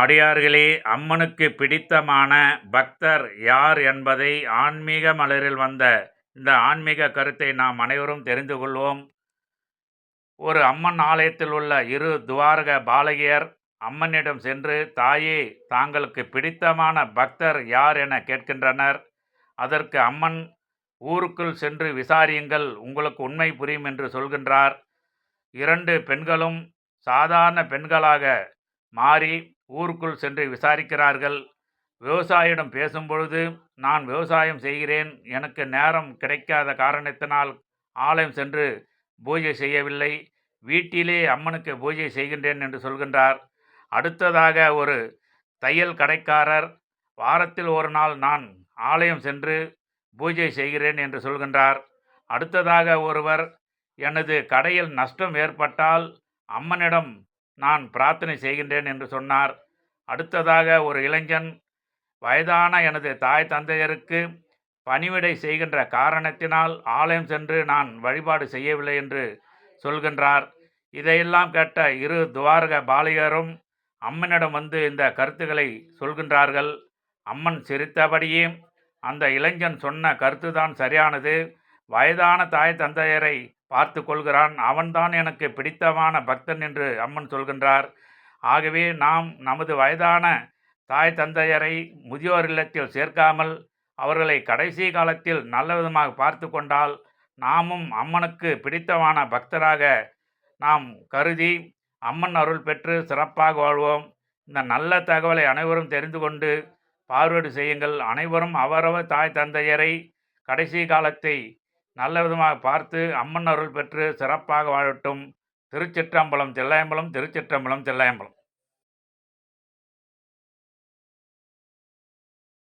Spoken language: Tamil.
அடியார்களே அம்மனுக்கு பிடித்தமான பக்தர் யார் என்பதை ஆன்மீக மலரில் வந்த இந்த ஆன்மீக கருத்தை நாம் அனைவரும் தெரிந்து கொள்வோம். ஒரு அம்மன் ஆலயத்தில் உள்ள இரு துவாரக பாலகியர் அம்மனிடம் சென்று தாயே தாங்களுக்கு பிடித்தமான பக்தர் யார் என கேட்கின்றனர். அதற்கு அம்மன் ஊருக்குள் சென்று விசாரியுங்கள் உங்களுக்கு உண்மை புரியும் என்று சொல்கின்றார். இரண்டு பெண்களும் சாதாரண பெண்களாக மாறி ஊருக்குள் சென்று விசாரிக்கிறார்கள். விவசாயிடம் பேசும்பொழுது நான் விவசாயம் செய்கிறேன். எனக்கு நேரம் கிடைக்காத காரணத்தினால் ஆலயம் சென்று பூஜை செய்யவில்லை. வீட்டிலே அம்மனுக்கு பூஜை செய்கின்றேன் என்று சொல்கின்றார். அடுத்ததாக ஒரு தையல் கடைக்காரர் வாரத்தில் ஒரு நாள் நான் ஆலயம் சென்று பூஜை செய்கிறேன் என்று சொல்கின்றார். அடுத்ததாக ஒருவர் எனது கடையில் நஷ்டம் ஏற்பட்டால் அம்மனிடம் நான் பிரார்த்தனை செய்கின்றேன் என்று சொன்னார். அடுத்ததாக ஒரு இளைஞன் வயதான எனது தாய் தந்தையருக்கு பணிவிடை செய்கின்ற காரணத்தினால் ஆலயம் சென்று நான் வழிபாடு செய்யவில்லை என்று சொல்கின்றார். இதையெல்லாம் கேட்ட இரு துவாரக பாலிகரும் அம்மனிடம் வந்து இந்த கருத்துக்களை சொல்கின்றார்கள். அம்மன் சிரித்தபடியே அந்த இளைஞன் சொன்ன கருத்துதான் சரியானது. வயதான தாய் தந்தையரை பார்த்து கொள்கிறான் அவன்தான் எனக்கு பிடித்தமான பக்தன் என்று அம்மன் சொல்கின்றார். ஆகவே நாம் நமது வயதான தாய் தந்தையரை முதியோர் இல்லத்தில் சேர்க்காமல் அவர்களை கடைசி காலத்தில் நல்ல விதமாக பார்த்து கொண்டால் நாமும் அம்மனுக்கு பிடித்தமான பக்தராக நாம் கருதி அம்மன் அருள் பெற்று சிறப்பாக வாழ்வோம். இந்த நல்ல தகவலை அனைவரும் தெரிந்து கொண்டு பார்வேடு செய்யுங்கள். அனைவரும் அவரவர் தாய் தந்தையரை கடைசி காலத்தை நல்ல விதமாக பார்த்து அம்மன் அருள் பெற்று சிறப்பாக வாழட்டும். திருச்சிற்றம்பலம் தில்லையம்பலம் திருச்சிற்றம்பலம் தில்லையம்பலம்